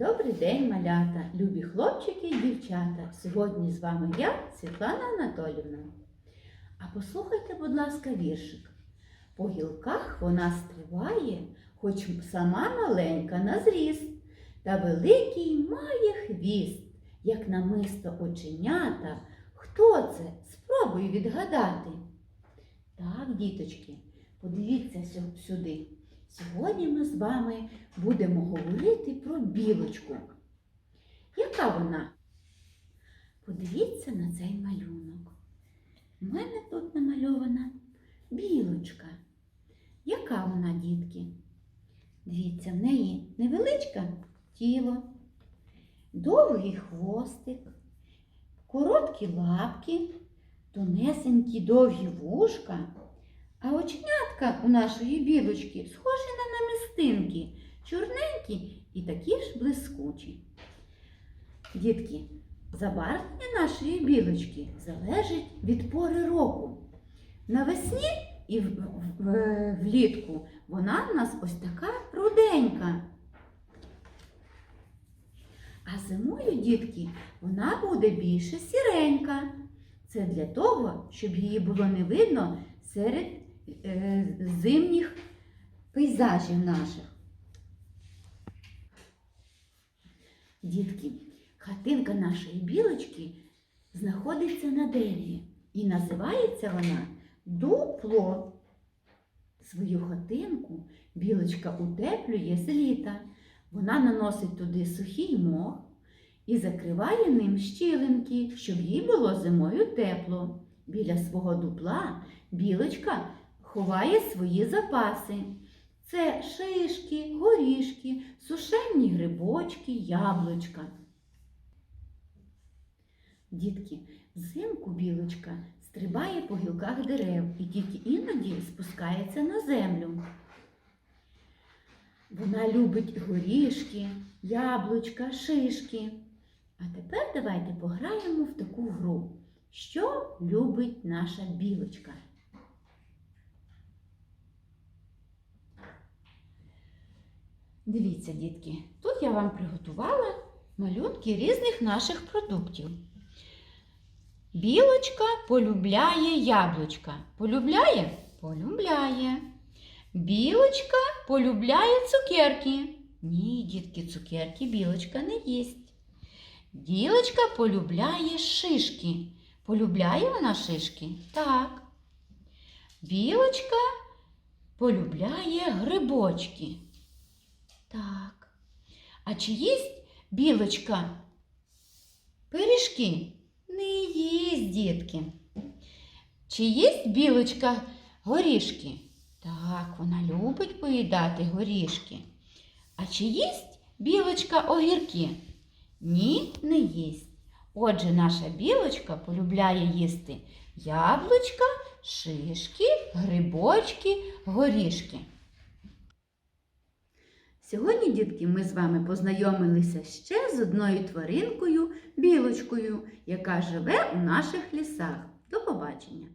Добрий день, малята, любі хлопчики і дівчата. Сьогодні з вами я, Світлана Анатолівна. А послухайте, будь ласка, віршик. По гілках вона стрибає, хоч сама маленька на зріст, та великий має хвіст, як намисто оченята. Хто це? Спробуй відгадати. Так, діточки, подивіться сюди. Сьогодні ми з вами будемо говорити про білочку. Яка вона? Подивіться на цей малюнок. У мене тут намальована білочка. Яка вона, дітки? Дивіться, в неї невеличке тіло, довгий хвостик, короткі лапки, тонесенькі довгі вушка. А оченятка у нашої білочки схожі на намистинки, чорненькі і такі ж блискучі. Дітки, забарвлення нашої білочки залежить від пори року. Навесні і влітку вона в нас ось така руденька. А зимою, дітки, вона буде більше сіренька. Це для того, щоб її було не видно серед зимніх пейзажів наших. Дітки, хатинка нашої білочки знаходиться на дереві і називається вона дупло. Свою хатинку білочка утеплює з літа. Вона наносить туди сухий мох і закриває ним щілинки, щоб їй було зимою тепло. Біля свого дупла білочка ховає свої запаси. Це шишки, горішки, сушені грибочки, яблучка. Дітки, взимку білочка стрибає по гілках дерев і тільки іноді спускається на землю. Вона любить горішки, яблучка, шишки. А тепер давайте пограємо в таку гру. Що любить наша білочка? Дивіться, дітки, тут я вам приготувала малюнки різних наших продуктів. Білочка полюбляє яблучка. Полюбляє? Полюбляє. Білочка полюбляє цукерки. Ні, дітки, цукерки білочка не їсть. Білочка полюбляє шишки. Полюбляє вона шишки? Так. Білочка полюбляє грибочки. Так. А чи їсть білочка пиріжки? Не їсть, дітки. Чи їсть білочка горішки? Так, вона любить поїдати горішки. А чи їсть білочка огірки? Ні, не їсть. Отже, наша білочка полюбляє їсти яблучка, шишки, грибочки, горішки. Сьогодні, дітки, ми з вами познайомилися ще з одною тваринкою білочкою, яка живе у наших лісах. До побачення!